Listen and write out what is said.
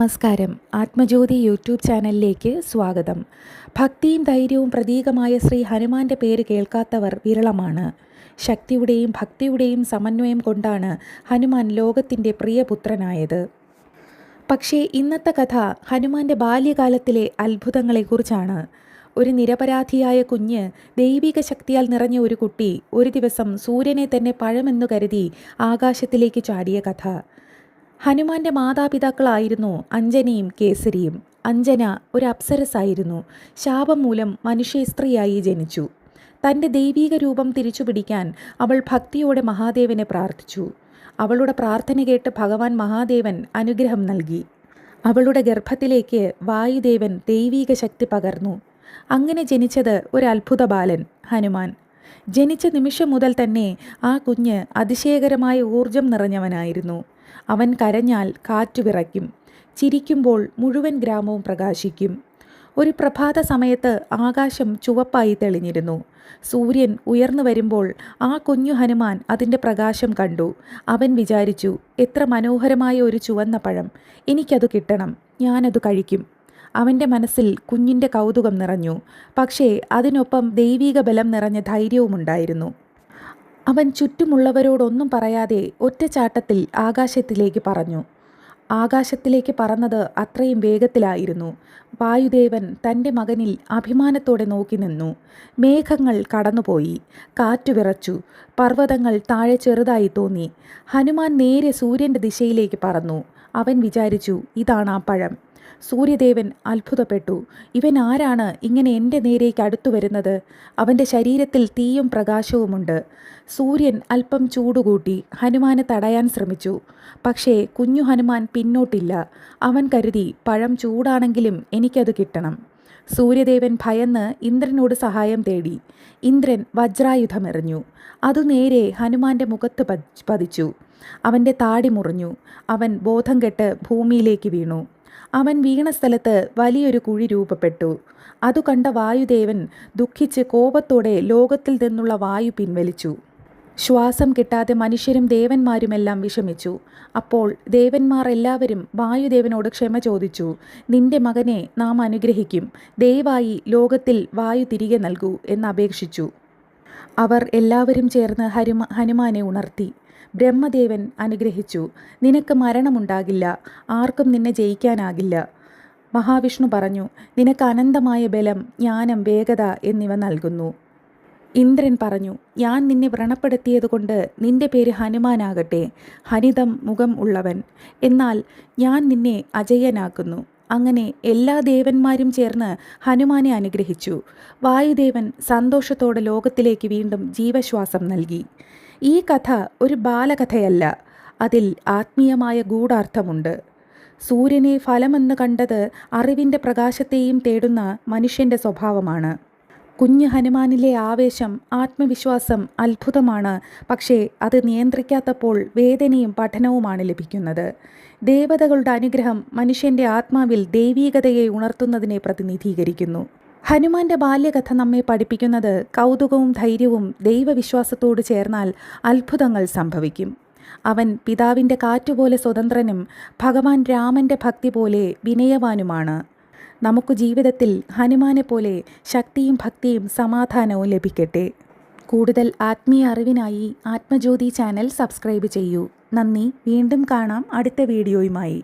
നമസ്കാരം. ആത്മജ്യോതി യൂട്യൂബ് ചാനലിലേക്ക് സ്വാഗതം. ഭക്തിയും ധൈര്യവും പ്രതീകമായ ശ്രീ ഹനുമാന്റെ പേര് കേൾക്കാത്തവർ വിരളമാണ്. ശക്തിയുടെയും ഭക്തിയുടെയും സമന്വയം കൊണ്ടാണ് ഹനുമാൻ ലോകത്തിന്റെ പ്രിയപുത്രനായത്. പക്ഷേ ഇന്നത്തെ കഥ ഹനുമാന്റെ ബാല്യകാലത്തിലെ അത്ഭുതങ്ങളെക്കുറിച്ചാണ്. ഒരു നിരപരാധിയായ കുഞ്ഞ് ദൈവിക ശക്തിയാൽ നിറഞ്ഞ ഒരു കുട്ടി ഒരു ദിവസം സൂര്യനെ തന്നെ പഴമെന്നു കരുതി ആകാശത്തിലേക്ക് ചാടിയ കഥ. ഹനുമാന്റെ മാതാപിതാക്കളായിരുന്നു അഞ്ജനയും കേസരിയും. അഞ്ജന ഒരു അപ്സരസായിരുന്നു. ശാപം മൂലം മനുഷ്യ സ്ത്രീയായി ജനിച്ചു. തന്റെ ദൈവീക രൂപം തിരിച്ചുപിടിക്കാൻ അവൾ ഭക്തിയോടെ മഹാദേവനെ പ്രാർത്ഥിച്ചു. അവളുടെ പ്രാർത്ഥന കേട്ട് ഭഗവാൻ മഹാദേവൻ അനുഗ്രഹം നൽകി. അവളുടെ ഗർഭത്തിലേക്ക് വായുദേവൻ ദൈവീക ശക്തി പകർന്നു. അങ്ങനെ ജനിച്ചത് ഒരു അത്ഭുത ബാലൻ ഹനുമാൻ. ജനിച്ച നിമിഷം മുതൽ തന്നെ ആ കുഞ്ഞ് അതിശയകരമായ ഊർജം നിറഞ്ഞവനായിരുന്നു. അവൻ കരഞ്ഞാൽ കാറ്റു വിറയ്ക്കും. ചിരിക്കുമ്പോൾ മുഴുവൻ ഗ്രാമവും പ്രകാശിക്കും. ഒരു പ്രഭാത സമയത്ത് ആകാശം ചുവപ്പായി തെളിഞ്ഞിരുന്നു. സൂര്യൻ ഉയർന്നു വരുമ്പോൾ ആ കുഞ്ഞു ഹനുമാൻ അതിന്റെ പ്രകാശം കണ്ടു. അവൻ വിചാരിച്ചു എത്ര മനോഹരമായ ഒരു ചുവന്ന പഴം. എനിക്കത് കിട്ടണം. ഞാനത് കഴിക്കും. അവന്റെ മനസ്സിൽ കുഞ്ഞിന്റെ കൗതുകം നിറഞ്ഞു. പക്ഷേ അതിനൊപ്പം ദൈവീക ബലം നിറഞ്ഞ ധൈര്യവുമുണ്ടായിരുന്നു. അവൻ ചുറ്റുമുള്ളവരോടൊന്നും പറയാതെ ഒറ്റച്ചാട്ടത്തിൽ ആകാശത്തിലേക്ക് പറഞ്ഞു ആകാശത്തിലേക്ക് പറന്നത് അത്രയും വേഗത്തിലായിരുന്നു. വായുദേവൻ തന്റെ മകനിൽ അഭിമാനത്തോടെ നോക്കി നിന്നു. മേഘങ്ങൾ കടന്നുപോയി. കാറ്റു വിറച്ചു. പർവതങ്ങൾ താഴെ ചെറുതായി തോന്നി. ഹനുമാൻ നേരെ സൂര്യന്റെ ദിശയിലേക്ക് പറന്നു. അവൻ വിചാരിച്ചു ഇതാണ് ആ പഴം. സൂര്യദേവൻ അത്ഭുതപ്പെട്ടു. ഇവൻ ആരാണ്? ഇങ്ങനെ എന്റെ നേരേക്ക് അടുത്തു വരുന്നത്? അവന്റെ ശരീരത്തിൽ തീയും പ്രകാശവുമുണ്ട്. സൂര്യൻ അല്പം ചൂടുകൂട്ടി ഹനുമാനെ തടയാൻ ശ്രമിച്ചു. പക്ഷേ കുഞ്ഞു ഹനുമാൻ പിന്നോട്ടില്ല. അവൻ കരുതി പഴം ചൂടാണെങ്കിലും എനിക്കത് കിട്ടണം. സൂര്യദേവൻ ഭയന്ന് ഇന്ദ്രനോട് സഹായം തേടി. ഇന്ദ്രൻ വജ്രായുധമെറിഞ്ഞു. അതു നേരെ ഹനുമാന്റെ മുഖത്ത് പതിച്ചു. അവന്റെ താടി മുറിഞ്ഞു. അവൻ ബോധം കെട്ട് ഭൂമിയിലേക്ക് വീണു. അവൻ വീണ സ്ഥലത്ത് വലിയൊരു കുഴി രൂപപ്പെട്ടു. അതു കണ്ട വായുദേവൻ ദുഃഖിച്ച് കോപത്തോടെ ലോകത്തിൽ നിന്നുള്ള വായു പിൻവലിച്ചു. ശ്വാസം കിട്ടാതെ മനുഷ്യരും ദേവന്മാരുമെല്ലാം വിഷമിച്ചു. അപ്പോൾ ദേവന്മാർ എല്ലാവരും വായുദേവനോട് ക്ഷമ ചോദിച്ചു. നിന്റെ മകനെ നാം അനുഗ്രഹിക്കും. ദയവായി ലോകത്തിൽ വായു തിരികെ നൽകൂ എന്ന് എന്നപേക്ഷിച്ചു അവർ എല്ലാവരും ചേർന്ന് ഹരിമ ഹനുമാനെ ഉണർത്തി. ബ്രഹ്മദേവൻ അനുഗ്രഹിച്ചു. നിനക്ക് മരണമുണ്ടാകില്ല. ആർക്കും നിന്നെ ജയിക്കാനാകില്ല. മഹാവിഷ്ണു പറഞ്ഞു നിനക്ക് അനന്തമായ ബലം ജ്ഞാനം വേഗത എന്നിവ നൽകുന്നു. ഇന്ദ്രൻ പറഞ്ഞു ഞാൻ നിന്നെ വ്രണപ്പെടുത്തിയതുകൊണ്ട് നിന്റെ പേര് ഹനുമാനാകട്ടെ. ഹനിതം മുഖം ഉള്ളവൻ. എന്നാൽ ഞാൻ നിന്നെ അജയനാക്കുന്നു. അങ്ങനെ എല്ലാ ദേവന്മാരും ചേർന്ന് ഹനുമാനെ അനുഗ്രഹിച്ചു. വായുദേവൻ സന്തോഷത്തോടെ ലോകത്തിലേക്ക് വീണ്ടും ജീവശ്വാസം നൽകി. ഈ കഥ ഒരു ബാലകഥയല്ല അതിൽ ആത്മീയമായ ഗൂഢാർത്ഥമുണ്ട്. സൂര്യനെ ഫലമെന്ന് കണ്ടത് അറിവിന്റെ പ്രകാശത്തെയും തേടുന്ന മനുഷ്യന്റെ സ്വഭാവമാണ്. കുഞ്ഞ് ഹനുമാനിലെ ആവേശം ആത്മവിശ്വാസം അത്ഭുതമാണ്. പക്ഷേ അത് നിയന്ത്രിക്കാത്തപ്പോൾ വേദനയും പഠനവുമാണ് ലഭിക്കുന്നത്. ദേവതകളുടെ അനുഗ്രഹം മനുഷ്യന്റെ ആത്മാവിൽ ദൈവീകതയെ ഉണർത്തുന്നതിനെ പ്രതിനിധീകരിക്കുന്നു. ഹനുമാന്റെ ബാല്യകഥ നമ്മെ പഠിപ്പിക്കുന്നത് കൗതുകവും ധൈര്യവും ദൈവവിശ്വാസത്തോട് ചേർന്നാൽ അത്ഭുതങ്ങൾ സംഭവിക്കും. അവൻ പിതാവിന്റെ കാറ്റുപോലെ സ്വതന്ത്രനും ഭഗവാൻ രാമന്റെ ഭക്തി പോലെ വിനയവാനുമാണ്. നമുക്ക് ജീവിതത്തിൽ ഹനുമാനെ പോലെ ശക്തിയും ഭക്തിയും സമാധാനവും ലഭിക്കട്ടെ. കൂടുതൽ ആത്മീയ അറിവിനായി ആത്മജ്യോതി ചാനൽ സബ്സ്ക്രൈബ് ചെയ്യൂ. നന്ദി. വീണ്ടും കാണാം അടുത്ത വീഡിയോയുമായി.